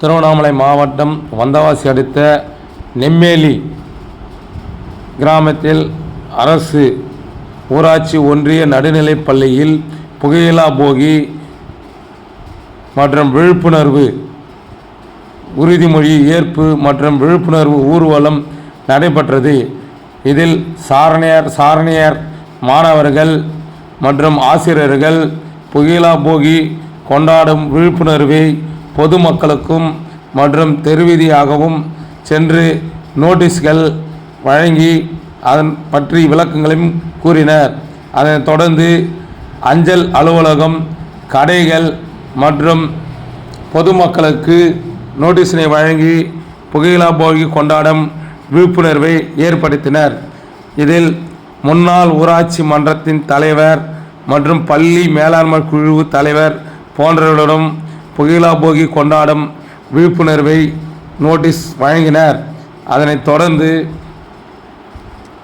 திருவண்ணாமலை மாவட்டம் வந்தவாசி அடுத்த நெம்மேலி கிராமத்தில் அரசு ஊராட்சி ஒன்றிய நடுநிலைப் பள்ளியில் புகையிலா போகி மற்றும் விழிப்புணர்வு உறுதிமொழி ஏற்பு மற்றும் விழிப்புணர்வு ஊர்வலம் நடைபெற்றது. இதில் சாரணியர் சாரணியர் மாணவர்கள் மற்றும் ஆசிரியர்கள் புகையிலா போகி கொண்டாடும் விழிப்புணர்வை பொதுமக்களுக்கும் மற்றும் தெருவீதியாகவும் சென்று நோட்டீஸ்கள் வழங்கி அதன் பற்றி விளக்கங்களையும் கூறினர். அதனைத் தொடர்ந்து அஞ்சல் அலுவலகம் கடைகள் மற்றும் பொதுமக்களுக்கு நோட்டீஸினை வழங்கி புகையிலா போகி கொண்டாடும் விழிப்புணர்வை ஏற்படுத்தினர். இதில் முன்னாள் ஊராட்சி மன்றத்தின் தலைவர் மற்றும் பள்ளி மேலாண்மை குழு தலைவர் போன்றவர்களிடம் புகையிலா போகி கொண்டாடும் விழிப்புணர்வை நோட்டீஸ் வழங்கினர். அதனைத் தொடர்ந்து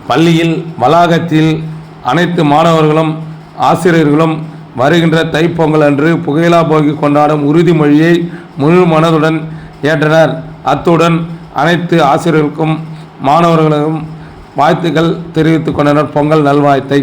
பள்ளியில் வளாகத்தில் அனைத்து மாணவர்களும் ஆசிரியர்களும் வருகின்ற தைப்பொங்கல் அன்று புகையிலா போகி கொண்டாடும் உறுதிமொழியை முழு மனதுடன் ஏற்றனர். அத்துடன் அனைத்து ஆசிரியர்களுக்கும் மாணவர்களுக்கும் வாழ்த்துக்கள் தெரிவித்துக் கொண்டனர். பொங்கல் நல்வாழ்த்தை.